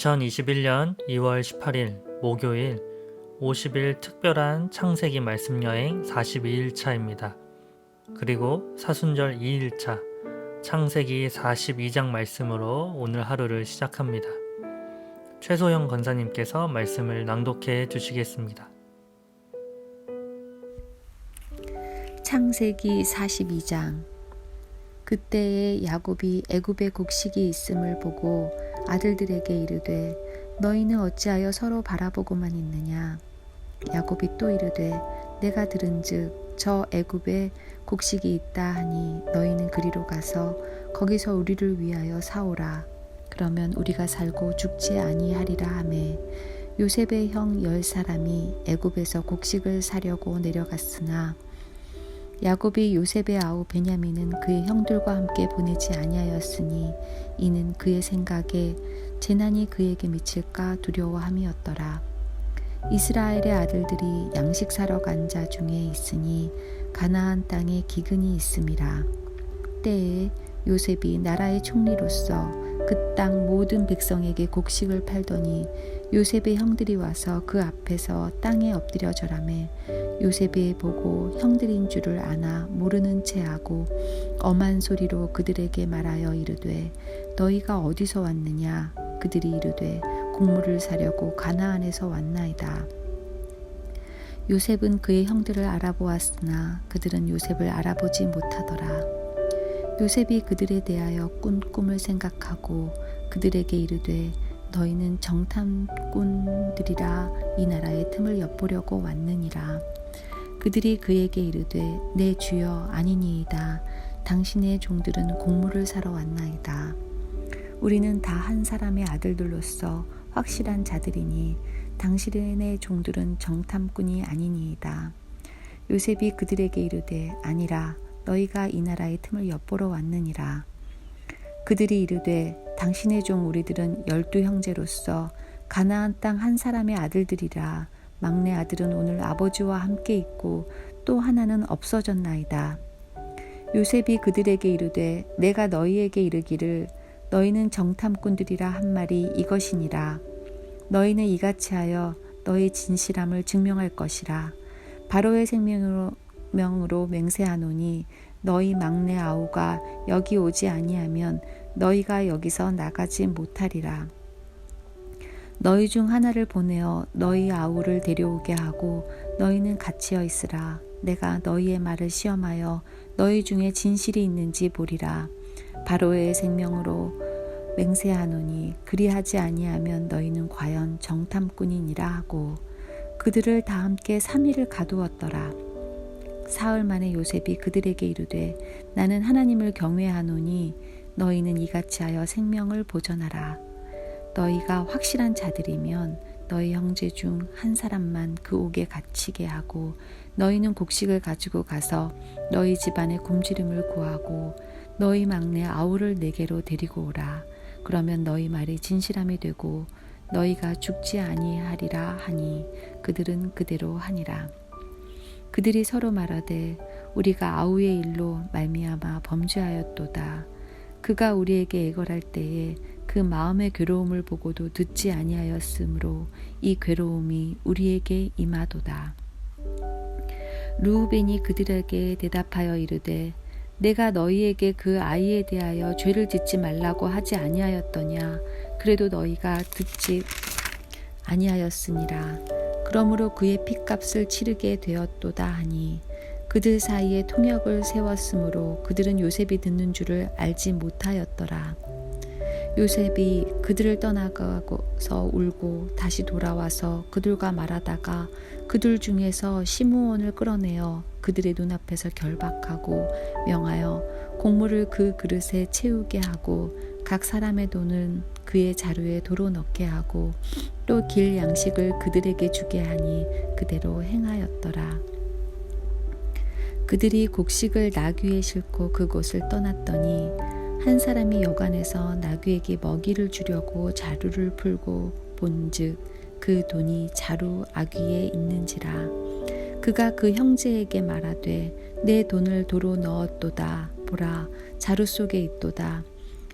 2021년 2월 18일 목요일 50일 특별한 창세기 말씀 여행 42일차입니다. 그리고 사순절 2일차 창세기 42장 말씀으로 오늘 하루를 시작합니다. 최소영 권사님께서 말씀을 낭독해 주시겠습니다. 창세기 42장 그때에 야곱이 애굽에 곡식이 있음을 보고 아들들에게 이르되 너희는 어찌하여 서로 바라보고만 있느냐? 야곱이 또 이르되 내가 들은즉 저 애굽에 곡식이 있다 하니 너희는 그리로 가서 거기서 우리를 위하여 사오라. 그러면 우리가 살고 죽지 아니하리라 하매 요셉의 형 열 사람이 애굽에서 곡식을 사려고 내려갔으나 야곱이 요셉의 아우 베냐민은 그의 형들과 함께 보내지 아니하였으니 이는 그의 생각에 재난이 그에게 미칠까 두려워함이었더라. 이스라엘의 아들들이 양식 사러 간 자 중에 있으니 가나안 땅에 기근이 있음이라. 때에 요셉이 나라의 총리로서 그 땅 모든 백성에게 곡식을 팔더니 요셉의 형들이 와서 그 앞에서 땅에 엎드려 절하매 요셉이 보고 형들인 줄을 아나 모르는 체하고 엄한 소리로 그들에게 말하여 이르되 너희가 어디서 왔느냐? 그들이 이르되 곡물을 사려고 가나안에서 왔나이다. 요셉은 그의 형들을 알아보았으나 그들은 요셉을 알아보지 못하더라 요셉이 그들에 대하여 꾼 꿈을 생각하고 그들에게 이르되 너희는 정탐꾼들이라 이 나라의 틈을 엿보려고 왔느니라. 그들이 그에게 이르되 내 주여 아니니이다. 당신의 종들은 곡물을 사러 왔나이다. 우리는 다 한 사람의 아들들로서 확실한 자들이니 당신의 종들은 정탐꾼이 아니니이다. 요셉이 그들에게 이르되 아니라 너희가 이 나라의 틈을 엿보러 왔느니라. 그들이 이르되 당신의 종 우리들은 열두 형제로서 가나안 땅 한 사람의 아들들이라 막내 아들은 오늘 아버지와 함께 있고 또 하나는 없어졌나이다. 요셉이 그들에게 이르되 내가 너희에게 이르기를 너희는 정탐꾼들이라 한 말이 이것이니라. 너희는 이같이 하여 너희 진실함을 증명할 것이라. 바로의 생명으로 명으로 맹세하노니 너희 막내 아우가 여기 오지 아니하면 너희가 여기서 나가지 못하리라. 너희 중 하나를 보내어 너희 아우를 데려오게 하고 너희는 갇히어 있으라. 내가 너희의 말을 시험하여 너희 중에 진실이 있는지 보리라. 바로의 생명으로 맹세하노니 그리하지 아니하면 너희는 과연 정탐꾼이니라 하고 그들을 다 함께 3일을 가두었더라. 사흘 만에 요셉이 그들에게 이르되 나는 하나님을 경외하노니 너희는 이같이 하여 생명을 보전하라. 너희가 확실한 자들이면 너희 형제 중 한 사람만 그 옥에 갇히게 하고 너희는 곡식을 가지고 가서 너희 집안의 굶주림을 구하고 너희 막내 아우를 내게로 데리고 오라. 그러면 너희 말이 진실함이 되고 너희가 죽지 아니하리라 하니 그들은 그대로 하니라. 그들이 서로 말하되 우리가 아우의 일로 말미암아 범죄하였도다. 그가 우리에게 애걸할 때에 그 마음의 괴로움을 보고도 듣지 아니하였으므로 이 괴로움이 우리에게 임하도다. 루우벤이 그들에게 대답하여 이르되 내가 너희에게 그 아이에 대하여 죄를 짓지 말라고 하지 아니하였더냐 그래도 너희가 듣지 아니하였으니라 그러므로 그의 핏값을 치르게 되었도다 하니 그들 사이에 통역을 세웠으므로 그들은 요셉이 듣는 줄을 알지 못하였더라. 요셉이 그들을 떠나가서 울고 다시 돌아와서 그들과 말하다가 그들 중에서 시므온을 끌어내어 그들의 눈앞에서 결박하고 명하여 곡물을 그 그릇에 채우게 하고 각 사람의 돈은 그의 자루에 도로 넣게 하고 또 길 양식을 그들에게 주게 하니 그대로 행하였더라. 그들이 곡식을 나귀에 싣고 그곳을 떠났더니 한 사람이 여관에서 나귀에게 먹이를 주려고 자루를 풀고 본즉 그 돈이 자루 아귀에 있는지라. 그가 그 형제에게 말하되 내 돈을 도로 넣었도다 보라. 자루 속에 있도다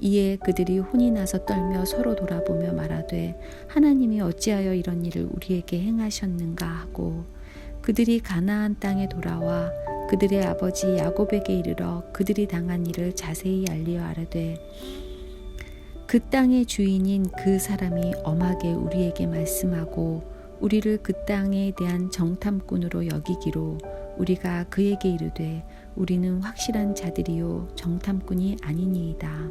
이에 그들이 혼이 나서 떨며 서로 돌아보며 말하되 하나님이 어찌하여 이런 일을 우리에게 행하셨는가 하고 그들이 가나안 땅에 돌아와 그들의 아버지 야곱에게 이르러 그들이 당한 일을 자세히 알리어 아뢰되 그 땅의 주인인 그 사람이 엄하게 우리에게 말씀하고 우리를 그 땅에 대한 정탐꾼으로 여기기로 우리가 그에게 이르되 우리는 확실한 자들이요 정탐꾼이 아니니이다.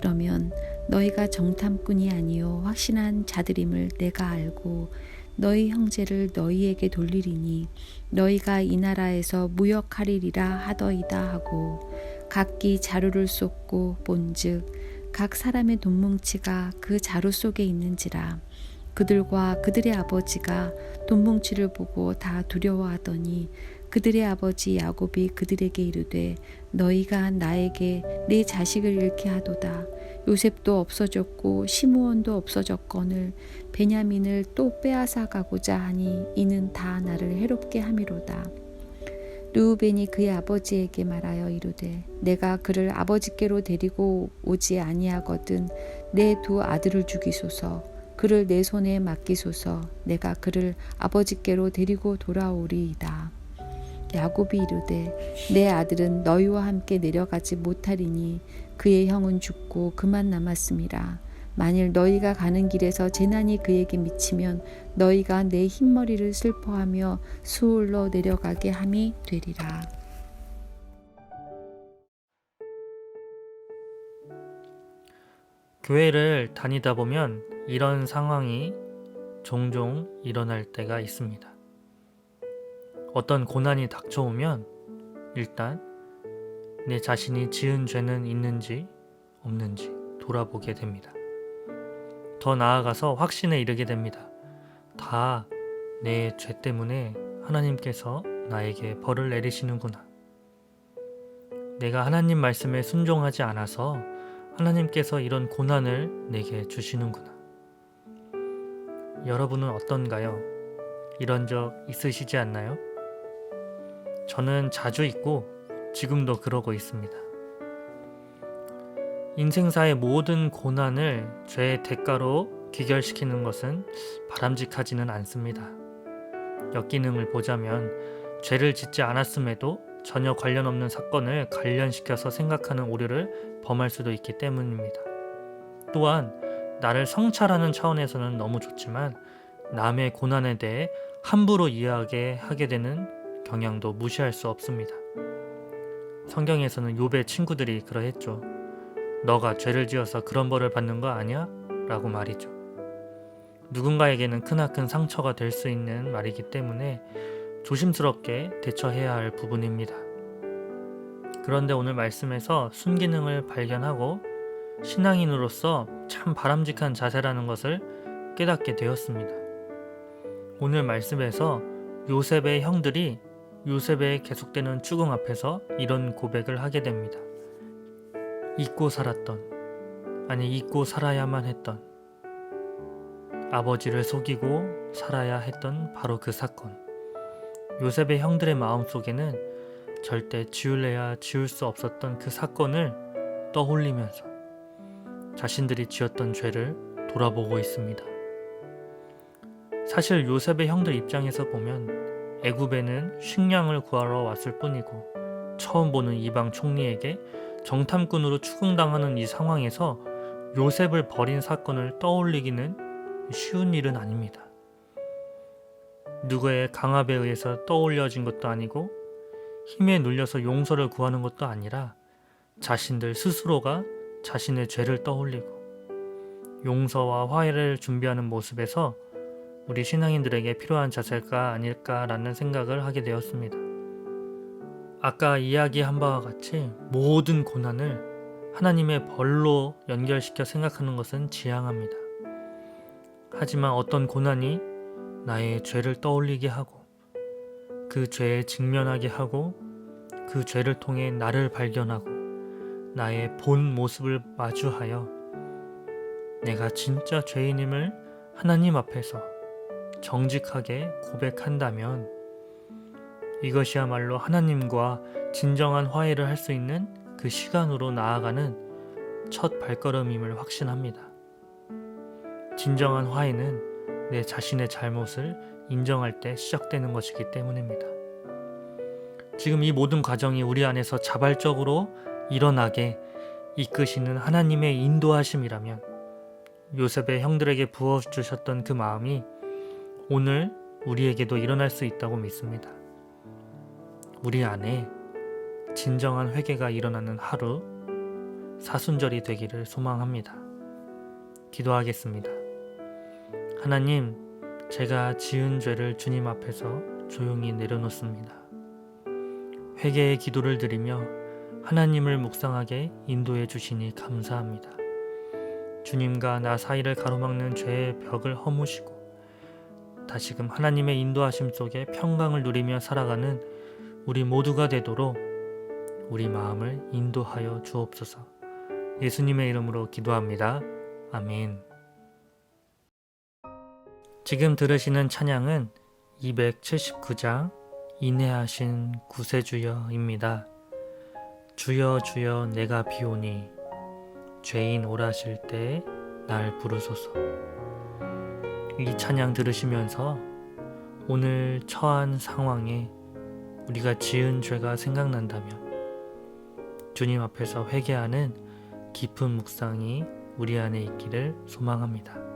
그러면 너희가 정탐꾼이 아니요 확신한 자들임을 내가 알고 너희 형제를 너희에게 돌리리니 너희가 이 나라에서 무역하리리라 하더이다 하고 각기 자루를 쏟고 본즉 각 사람의 돈뭉치가 그 자루 속에 있는지라 그들과 그들의 아버지가 돈뭉치를 보고 다 두려워하더니 그들의 아버지 야곱이 그들에게 이르되 너희가 나에게 내 자식을 잃게 하도다. 요셉도 없어졌고 시므온도 없어졌거늘 베냐민을 또 빼앗아 가고자 하니 이는 다 나를 해롭게 함이로다. 르우벤이 그의 아버지에게 말하여 이르되 내가 그를 아버지께로 데리고 오지 아니하거든 내 두 아들을 죽이소서. 그를 내 손에 맡기소서. 내가 그를 아버지께로 데리고 돌아오리이다 야곱이 이르되 내 아들은 너희와 함께 내려가지 못하리니 그의 형은 죽고 그만 남았음이라 만일 너희가 가는 길에서 재난이 그에게 미치면 너희가 내 흰머리를 슬퍼하며 수울로 내려가게 함이 되리라. 교회를 다니다 보면 이런 상황이 종종 일어날 때가 있습니다. 어떤 고난이 닥쳐오면 일단 내 자신이 지은 죄는 있는지 없는지 돌아보게 됩니다. 더 나아가서 확신에 이르게 됩니다. 다 내 죄 때문에 하나님께서 나에게 벌을 내리시는구나. 내가 하나님 말씀에 순종하지 않아서 하나님께서 이런 고난을 내게 주시는구나. 여러분은 어떤가요? 이런 적 있으시지 않나요? 저는 자주 있고 지금도 그러고 있습니다. 인생사의 모든 고난을 죄의 대가로 귀결시키는 것은 바람직하지는 않습니다. 역기능을 보자면 죄를 짓지 않았음에도 전혀 관련 없는 사건을 관련시켜서 생각하는 오류를 범할 수도 있기 때문입니다. 또한 나를 성찰하는 차원에서는 너무 좋지만 남의 고난에 대해 함부로 이해하게 하게 되는 경향도 무시할 수 없습니다. 성경에서는 욥의 친구들이 그러했죠. 너가 죄를 지어서 그런 벌을 받는 거 아니야? 라고 말이죠. 누군가에게는 크나큰 상처가 될 수 있는 말이기 때문에 조심스럽게 대처해야 할 부분입니다. 그런데 오늘 말씀에서 순기능을 발견하고 신앙인으로서 참 바람직한 자세라는 것을 깨닫게 되었습니다. 오늘 말씀에서 요셉의 형들이 요셉의 계속되는 추궁 앞에서 이런 고백을 하게 됩니다. 잊고 살았던, 아니 잊고 살아야만 했던, 아버지를 속이고 살아야 했던 바로 그 사건. 요셉의 형들의 마음 속에는 절대 지울래야 지울 수 없었던 그 사건을 떠올리면서 자신들이 지었던 죄를 돌아보고 있습니다. 사실 요셉의 형들 입장에서 보면 애굽에는 식량을 구하러 왔을 뿐이고 처음 보는 이방 총리에게 정탐꾼으로 추궁당하는 이 상황에서 요셉을 버린 사건을 떠올리기는 쉬운 일은 아닙니다. 누구의 강압에 의해서 떠올려진 것도 아니고 힘에 눌려서 용서를 구하는 것도 아니라 자신들 스스로가 자신의 죄를 떠올리고 용서와 화해를 준비하는 모습에서 우리 신앙인들에게 필요한 자세가 아닐까라는 생각을 하게 되었습니다. 아까 이야기한 바와 같이 모든 고난을 하나님의 벌로 연결시켜 생각하는 것은 지향합니다. 하지만 어떤 고난이 나의 죄를 떠올리게 하고 그 죄에 직면하게 하고 그 죄를 통해 나를 발견하고 나의 본 모습을 마주하여 내가 진짜 죄인임을 하나님 앞에서 정직하게 고백한다면 이것이야말로 하나님과 진정한 화해를 할 수 있는 그 시간으로 나아가는 첫 발걸음임을 확신합니다. 진정한 화해는 내 자신의 잘못을 인정할 때 시작되는 것이기 때문입니다. 지금 이 모든 과정이 우리 안에서 자발적으로 일어나게 이끄시는 하나님의 인도하심이라면 요셉의 형들에게 부어주셨던 그 마음이 오늘 우리에게도 일어날 수 있다고 믿습니다. 우리 안에 진정한 회개가 일어나는 하루, 사순절이 되기를 소망합니다. 기도하겠습니다. 하나님, 제가 지은 죄를 주님 앞에서 조용히 내려놓습니다. 회개의 기도를 드리며 하나님을 묵상하게 인도해 주시니 감사합니다. 주님과 나 사이를 가로막는 죄의 벽을 허무시고 다시금 하나님의 인도하심 속에 평강을 누리며 살아가는 우리 모두가 되도록 우리 마음을 인도하여 주옵소서. 예수님의 이름으로 기도합니다. 아멘. 지금 들으시는 찬양은 279장 인내하신 구세주여입니다. 주여 주여 내가 비오니 죄인 오라실 때 날 부르소서. 이 찬양 들으시면서 오늘 처한 상황에 우리가 지은 죄가 생각난다면 주님 앞에서 회개하는 깊은 묵상이 우리 안에 있기를 소망합니다.